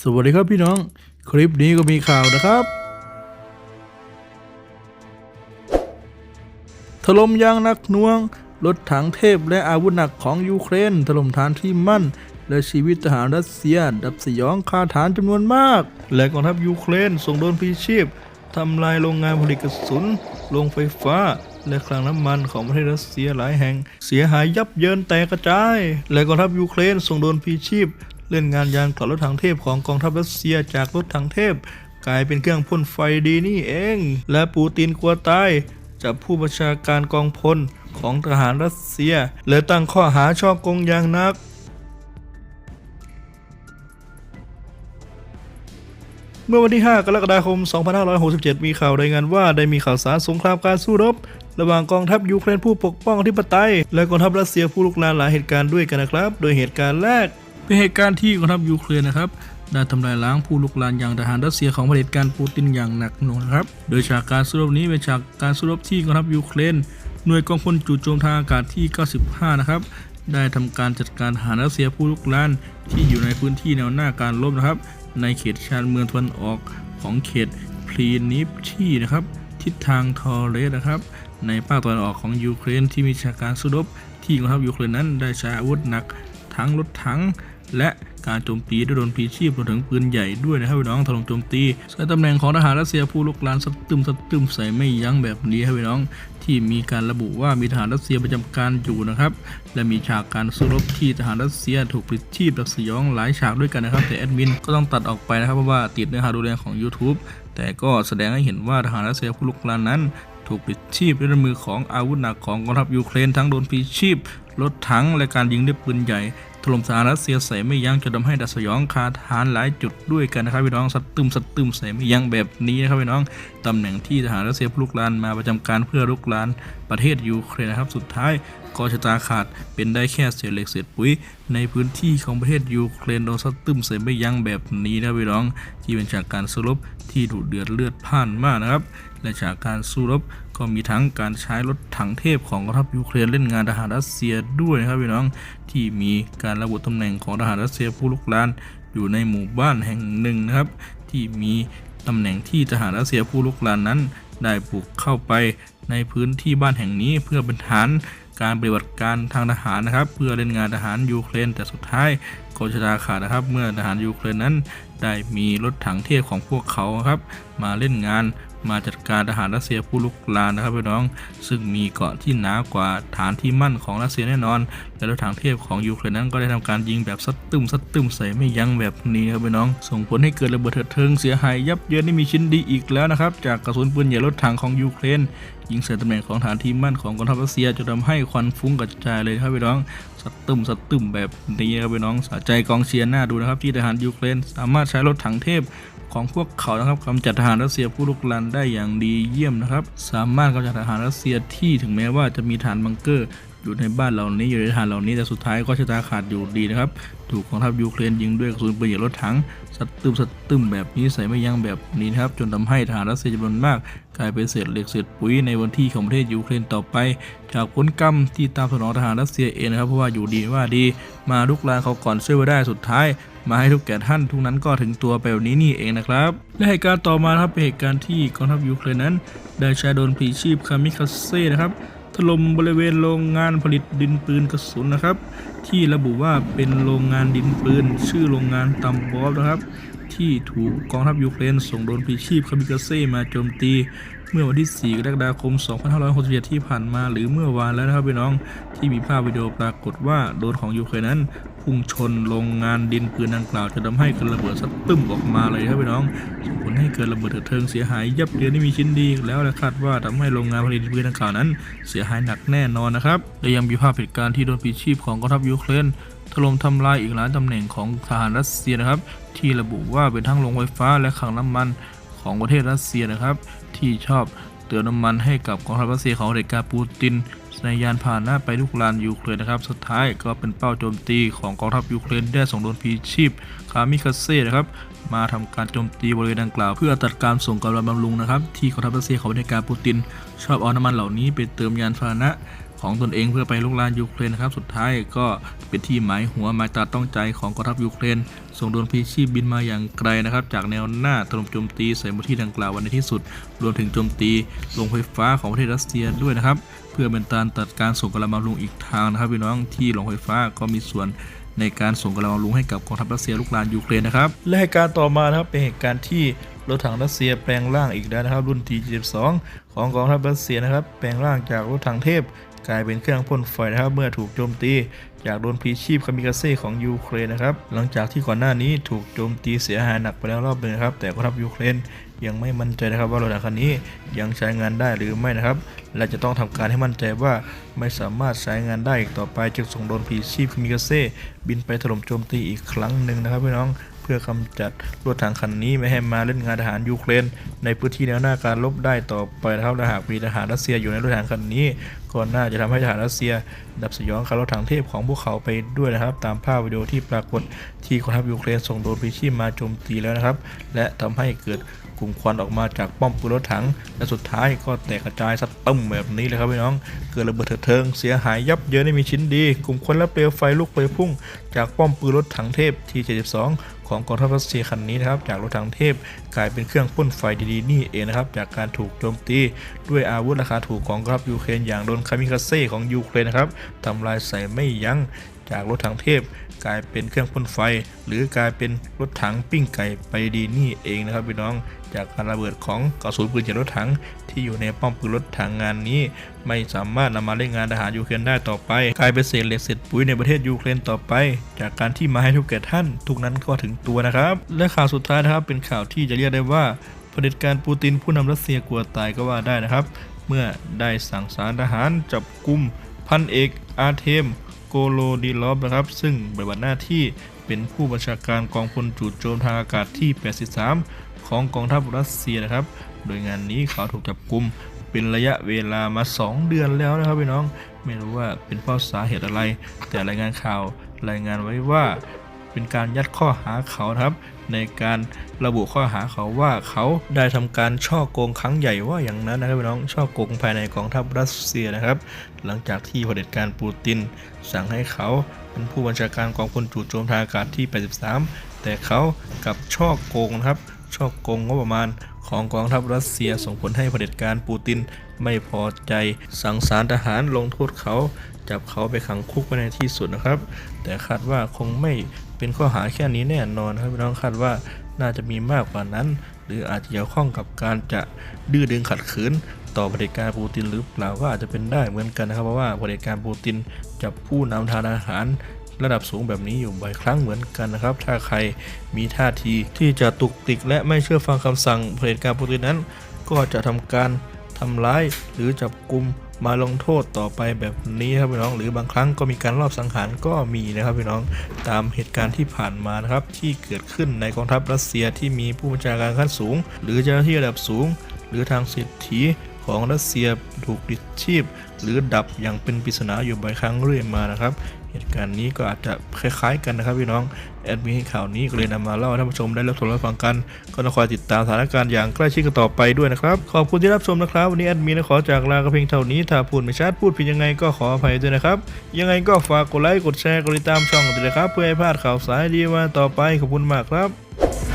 สวัสดีครับพี่น้อง คลิปนี้ก็มีข่าวนะครับ ถล่มยางนักหน่วง รถถังเทพและอาวุธหนักของยูเครน ถล่มฐานที่มั่น และชีวิตทหารรัสเซีย ดับสยองคาฐานจำนวนมาก และกองทัพยูเครนส่งโดนพีชีพทำลายโรงงานผลิตกระสุน โรงไฟฟ้า และคลังน้ำมันของประเทศรัสเซียหลายแห่ง เสียหายยับเยินแตกกระจาย และกองทัพยูเครนส่งโดนพีชีพ เล่นงานยานกลับรถถังเทพของกองทัพรัสเซียจากรถถังเทพ กลายเป็นเครื่องพ่นไฟดีนี่เอง และปูตินกลัวตายจับผู้บัญชาการกองพลของทหารรัสเซีย และตั้งข้อหาช่อกงอย่างนัก เมื่อวันที่ 5 กรกฎาคม 2567 มีข่าวรายงานว่าได้มีข่าวสารสงครามการสู้รบ ระหว่างกองทัพยูเครนผู้ปกป้องอธิปไตย และกองทัพรัสเซียผู้ลุกลานหลายเหตุการณ์ด้วยกันนะครับ โดยเหตุการณ์แรก เป็นเหตุการณ์ที่กองทัพยูเครนนะครับได้ทำลายล้างผู้ลุกลานอย่างทหารรัสเซียของเผด็จการปูตินอย่างหนักหน่วงนะครับ โดยฉากการสู้รบนี้เป็นฉากการสู้รบที่กองทัพยูเครนหน่วยกองพลจู่โจมทางอากาศที่ 95 นะครับ ได้ทำการจัดการทหารรัสเซียผู้ลุกลานที่อยู่ในพื้นที่แนวหน้าการรบนะครับ ในเขตชานเมืองตะวันออกของเขตพลีนิฟชีนะครับ ทิศทางทอรเรสนะครับ ในภาคตะวันออกของยูเครนที่มีฉากการสู้รบที่กองทัพยูเครนนั้นได้ใช้อาวุธหนักทั้งรถถัง และการโจมตีด้วยโดรนพีชีพรวมถึงปืนใหญ่ด้วยนะครับพี่น้องถล่มโจมตีใส่ตำแหน่งของทหารรัสเซียผู้ลุกลานสะตึมสะตึมใส่ไม่ยั้งแบบนี้ครับพี่น้อง ที่มีการระบุว่ามีทหารรัสเซียประจำการอยู่นะครับ และมีฉากการสู้รบที่ทหารรัสเซียถูกปลิดชีพดักสยองหลายฉากด้วยกันนะครับ แต่แอดมินก็ต้องตัดออกไปนะครับเพราะว่าติดเนื้อหาดูแลของ YouTube แต่ก็แสดงให้เห็นว่าทหารรัสเซียผู้ลุกลานนั้น ถูกปิดชีพด้วยมือของอาวุธหนักของกองทัพยูเครนทั้งโดนพีชีพรถถังและการยิงด้วยปืนใหญ่ ถล่มสหรัฐเซียใส่ไม่ยั้งจนทำให้ดัสยองคาฐานหลายจุดด้วยกันนะครับพี่น้องสัตตึมสัตตึมใส่ไม่ยั้งแบบนี้นะครับพี่น้องตำแหน่งที่ทหารรัสเซียลุกลานมาประจำการเพื่อลุกลานประเทศยูเครนนะครับสุดท้าย ก็ชะตาขาดเป็นได้แค่เศษเหล็กเศษปุ๋ย ในพื้นที่ของประเทศยูเครนโดนสัตตึมใส่ไม่ยั้งแบบนี้นะพี่น้องที่เป็นจากการสู้รบที่ดุเดือดเลือดพ่านมากนะครับ และจากการสู้รบก็มีทั้งการใช้รถถังเทพของกองทัพยูเครนเล่นงานทหารรัสเซียด้วยนะครับพี่น้องที่มีการระบุตำแหน่งของทหารรัสเซียผู้ลุกลานอยู่ในหมู่บ้านแห่งหนึ่งนะครับ ที่มีตำแหน่งที่ทหารรัสเซียผู้ลุกลานนั้น ได้บุกเข้าไปในพื้นที่บ้านแห่งนี้เพื่อเป็นฐาน การปฏิบัติการทางทหารนะครับ เพื่อเล่นงานทหารยูเครน แต่สุดท้ายก็ชะตาขาดนะครับ เมื่อทหารยูเครนนั้นได้มีรถถังเทียบของพวกเขาครับ มาเล่นงาน มาจัดการทหารรัสเซียผู้ลุกลานนะครับพี่น้อง ซึ่งมีเกาะที่หนากว่าฐานที่มั่นของรัสเซียแน่นอน และรถถังเทพของยูเครนนั้นก็ได้ทำการยิงแบบซัดตึมซัดตึมใส่ไม่ยั้งแบบนี้ครับพี่น้อง ส่งผลให้เกิดระเบิดเถิดเทิงเสียหายยับเยินที่มีชิ้นดีอีกแล้วนะครับจากกระสุนปืนใหญ่รถถังของยูเครนยิงใส่ตำแหน่งของฐานที่มั่นของกองทัพรัสเซียจนทำให้ควันฟุ้งกระจายเลยครับพี่น้องสัดตึมสัดตึมแบบนี้ครับพี่น้องสะใจกองเชียร์หน้าดูนะครับที่ทหารยูเครนสามารถใช้รถถังเทพ ของพวกเขานะครับกำจัดทหารรัสเซียผู้ลุกลานได้อย่างดีเยี่ยมนะครับ สามารถกำจัดทหารรัสเซียที่ถึงแม้ว่าจะมีฐานบังเกอร์อยู่ในบ้านเหล่านี้อยู่ในฐานเหล่านี้แต่สุดท้ายก็ชะตาขาดอยู่ดีนะครับ ถูกกองทัพยูเครนยิงด้วยกระสุนปืนใหญ่รถถัง สัดตึมสัดตึมแบบนี้ใส่ไม่ยั้งแบบนี้นะครับ จนทำให้ทหารรัสเซียจำนวนมาก กลายเป็นเศษเหล็กเศษปุ๋ยในวันที่ของประเทศยูเครนต่อไป จากผลกรรมที่ตามสนองทหารรัสเซียเองนะครับ เพราะว่าอยู่ดีว่าดี มาลุกลานเขาก่อนช่วยไว้ได้สุดท้าย มาให้ทุกแก่ท่านทุกนั้นก็ถึงตัวไปแบบนี้นี่เองนะครับ และเหตุการณ์ต่อมาครับเป็นเหตุการณ์ที่กองทัพยูเครนนั้น ได้ใช้โดนพลีชีพคามิคาเซ่นะครับ ถล่มบริเวณโรงงานผลิตดินปืนกระสุนนะครับ ที่ระบุว่าเป็นโรงงานดินปืน ชื่อโรงงานตัมบอฟนะครับ ที่ถูกกองทัพยูเครนส่งโดรนพลีชีพคามิกาเซ่มาโจมตี เมื่อวันที่ 4 กรกฎาคม 2567ที่ผ่านมา หรือเมื่อวานแล้วนะครับพี่น้องที่มีภาพวิดีโอปรากฏว่าโดรนของยูเครนนั้นพุ่งชนโรงงานดินปืนดังกล่าวจะทำให้เกิดระเบิดสัดตึ้มออกมาเลยครับพี่น้องส่งผลให้เกิดระเบิดเถิดเทิงเสียหายยับเยินที่มีชิ้นดี แล้วและคาดว่าทำให้โรงงานผลิตดินปืนดังกล่าวนั้น เสียหายหนักแน่นอนนะครับและยังมีภาพเหตุการณ์ที่โดนปีชีพของกองทัพยูเครนถล่มทำลายอีกหลายตำแหน่งของทหารรัสเซียนะครับ ที่ระบุว่าเป็นทั้งโรงไฟฟ้าและขังน้ำมันของประเทศรัสเซียนะครับ ที่ชอบเติมน้ำมันให้กับกองทัพรัสเซียของเด็กกาปูตินในยานพาหนะไปลุกลานยูเครนนะครับ สุดท้ายก็เป็นเป้าโจมตีของกองทัพยูเครนได้ส่งโดนพีชีพคามิคาเซ่นะครับมาทำการโจมตีบริเวณดังกล่าว เพื่อตัดการส่งกำลังบำรุงนะครับที่กองทัพรัสเซียของเด็กกาปูติน ชอบเอาน้ำมันเหล่านี้ไปเติมยานพาหนะ ของตนเองเพื่อไปลุกลานยูเครนนะครับ สุดท้ายก็เป็นที่หมายหัวหมายตาต้องใจของกองทัพยูเครน ส่งโดรนพีชีพบินมาอย่างไกลนะครับ จากแนวหน้าถล่มโจมตีใส่พื้นที่ดังกล่าววันในที่สุด รวมถึงโจมตีโรงไฟฟ้าของประเทศรัสเซียด้วยนะครับ เพื่อเป็นการตัดการส่งกำลังบำรุงอีกทางนะครับพี่น้องที่โรงไฟฟ้าก็มีส่วนในการส่งกำลังบำรุงให้กับกองทัพรัสเซียลุกลานยูเครนนะครับ และเหตุการณ์ต่อมานะครับเป็นเหตุการณ์ที่รถถังรัสเซียแปลงร่างอีกแล้วนะครับ รุ่น T72 ของกองทัพรัสเซียนะครับ แปลงร่างจากรถถังเทพ กลายเป็นเครื่องพ่นไฟนะครับ เมื่อถูกโจมตีจากโดนพีชีพคามิกาเซ่ของยูเครนนะครับ หลังจากที่ก่อนหน้านี้ถูกโจมตีเสียหายหนักไปแล้วรอบหนึ่งครับ แต่กองทัพยูเครนยังไม่มั่นใจนะครับว่ารถถังคันนี้ยังใช้งานได้หรือไม่นะครับ และจะต้องทำการให้มั่นใจว่าไม่สามารถใช้งานได้อีกต่อไปจึงส่งโดนพีชีพคามิกาเซ่บินไปถล่มโจมตีอีกครั้งหนึ่งนะครับพี่น้องเพื่อกำจัดรถถังคันนี้ไม่ให้มาเล่นงานทหารยูเครน ในพื้นที่แนวหน้าการรบได้ต่อไปนะครับและหากมีทหารรัสเซียอยู่ในรถถังคันนี้ก็น่าจะทำให้ทหารรัสเซีย ดับสยองคารถถังเทพของพวกเขาไปด้วยนะครับ ตามภาพวิดีโอที่ปรากฏที่กองทัพยูเครนส่งโดรนพลีชีพมาโจมตีแล้วนะครับ และทำให้เกิดกลุ่มควันออกมาจากป้อมปืนรถถัง และสุดท้ายก็แตกกระจายสะตึ้มแบบนี้เลยครับพี่น้อง เกิดระเบิดเถิดเทิงเสียหายยับเยินไม่มีชิ้นดี กลุ่มควันและเปลวไฟลุกไปพุ่ง จากป้อมปืนรถถังเทพที่72 ของกองทัพรัสเซียคันนี้นะครับ จากรถถังเทพกลายเป็นเครื่องพ่นไฟดีๆนี่เองนะครับจากการถูกโจมตีด้วยอาวุธราคาถูกของกองทัพยูเครนอย่างโดนคามิคาเซ่ของยูเครนนะครับทำลายใส่ไม่ยั้งจากรถถังเทพกลายเป็นเครื่องพ่นไฟ หรือกลายเป็นรถถังปิ้งไก่ไปดีนี่เองนะครับพี่น้องจากการระเบิดของกระสุนปืนจากรถถังที่อยู่ในป้อมปืนรถถังงานนี้ ไม่สามารถนำมาเล่นงานทหารยูเครนได้ต่อไป กลายเป็นเศษเหล็กเศษปุ๋ยในประเทศยูเครนต่อไป จากการที่มาให้ทุกแก่ท่าน ทุกนั้นก็ถึงตัวนะครับ และข่าวสุดท้ายนะครับเป็นข่าวที่จะเรียกได้ว่า เผด็จการปูตินผู้นำรัสเซียกลัวตายก็ว่าได้นะครับ เมื่อได้สั่งสารทหารจับกุมพันเอกอาร์เทมโกโลดีลอฟนะครับ ซึ่งปฏิบัติหน้าที่เป็นผู้บัญชาการกองพลจู่โจมทางอากาศที่ 83 ของกองทัพรัสเซียนะครับ โดยงานนี้เขาถูกจับกุมเป็นระยะเวลามา 2 เดือนแล้วนะครับพี่น้อง ไม่รู้ว่าเป็นเพราะสาเหตุอะไร แต่รายงานข่าวรายงานไว้ว่า เป็นการยัดข้อหาเขานะครับ ในการระบุข้อหาเขาว่าเขาได้ทำการช่อโกงครั้งใหญ่ว่าอย่างนั้นนะครับพี่น้องช่อโกงภายในกองทัพรัสเซียนะครับ หลังจากที่เผด็จการปูติน สั่งให้เขาเป็นผู้บัญชาการกองพลจู่โจมทางอากาศที่ 83 แต่เขากลับช่อโกงนะครับ ช่อโกงงบประมาณของกองทัพรัสเซียส่งผลให้เผด็จการปูตินไม่พอใจสั่งสารทหารลงโทษเขา จับเขาไปขังคุกไว้ในที่สุดนะครับ แต่คาดว่าคงไม่เป็นข้อหาแค่นี้แน่นอนครับพี่น้องคาดว่าน่าจะมีมากกว่านั้น หรืออาจจะเกี่ยวข้องกับการจะดื้อดึงขัดขืน ต่อเผด็จการปูตินหรือเปล่าก็อาจจะเป็นได้เหมือนกันนะครับเพราะว่าเผด็จการปูตินจับผู้นำทานอาหาร ระดับสูงแบบนี้อยู่บ่อยครั้งเหมือนกันนะครับ ถ้าใครมีท่าทีที่จะตุกติกและไม่เชื่อฟังคำสั่งเผด็จการปูตินนั้น ก็จะทำการทำร้ายหรือจับกลุ่มมาลงโทษต่อไปแบบนี้ครับพี่น้อง หรือบางครั้งก็มีการรอบสังหารก็มีนะครับพี่น้องตามเหตุการณ์ที่ผ่านมานะครับที่เกิดขึ้นในกองทัพรัสเซียที่มีผู้บัญชาการขั้นสูง หรือเจ้าหน้าที่ระดับสูง หรือทางสิทธิของรัสเซียถูกดิดชีพ หรือดับอย่างเป็นปริศนาอยู่บ่อยครั้งเรื่อยมานะครับ เหตุการณ์นี้ก็อาจจะคล้ายๆกันนะครับพี่น้องแอดมินให้ข่าวนี้ก็เลยนำมาเล่าให้ท่านผู้ชมได้รับชมรับฟังกัน ก็ต้องคอยติดตามสถานการณ์อย่างใกล้ชิดกันต่อไปด้วยนะครับ ขอบคุณที่รับชมนะครับ วันนี้แอดมินขอจากลากระเพียงเท่านี้ ถ้าพูดไม่ชัดพูดผิดยังไงก็ขออภัยด้วยนะครับ ยังไงก็ฝากกดไลค์กดแชร์กดติดตามช่องด้วยนะครับ เพื่อให้พลาดข่าวสารดีมาต่อไปขอบคุณมากครับ